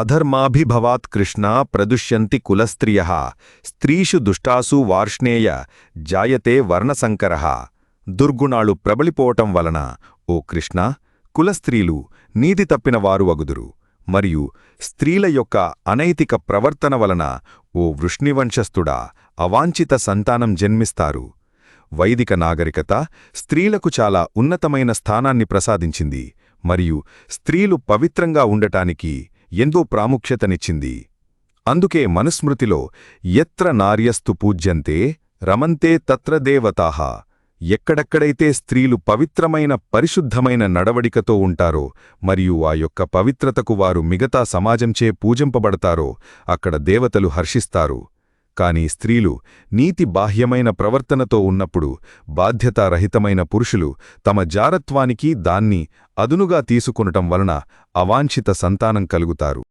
అధర్మాభిభవాత్ కృష్ణ ప్రదుష్యంతి కులస్త్రియ స్త్రీషు దుష్టాసు వార్ష్ణేయ జాయతే వర్ణసంకర దుర్గుణాలు ప్రబలిపోవటం వలన ఓ కృష్ణ కులస్త్రీలు నీతి తప్పిన వారు అగుదురు। మరియు స్త్రీల యొక్క అనైతిక ప్రవర్తన వలన ఓ వృష్ణివంశస్థుడా అవాంఛిత సంతానం జన్మిస్తారు। వైదిక నాగరికత స్త్రీలకు చాలా ఉన్నతమైన స్థానాన్ని ప్రసాదించింది। మరియు స్త్రీలు పవిత్రంగా ఉండటానికి ఎంతో ప్రాముఖ్యతనిచ్చింది. అందుకే మనుస్మృతిలో ఎత్ర నార్యస్తు పూజ్యంతే రమంతే తత్ర దేవతాహ ఎక్కడెక్కడైతే స్త్రీలు పవిత్రమైన పరిశుద్ధమైన నడవడికతో ఉంటారో మరియు ఆ యొక్క పవిత్రతకు వారు మిగతా సమాజంచే పూజింపబడతారో అక్కడ దేవతలు హర్షిస్తారు. కాని స్త్రీలు నీతి బాహ్యమైన ప్రవర్తనతో ఉన్నప్పుడు బాధ్యతారహితమైన పురుషులు తమ జారత్వానికి దాన్ని అదునుగా తీసుకునటం వలన అవాంఛిత సంతానం కలుగుతారు.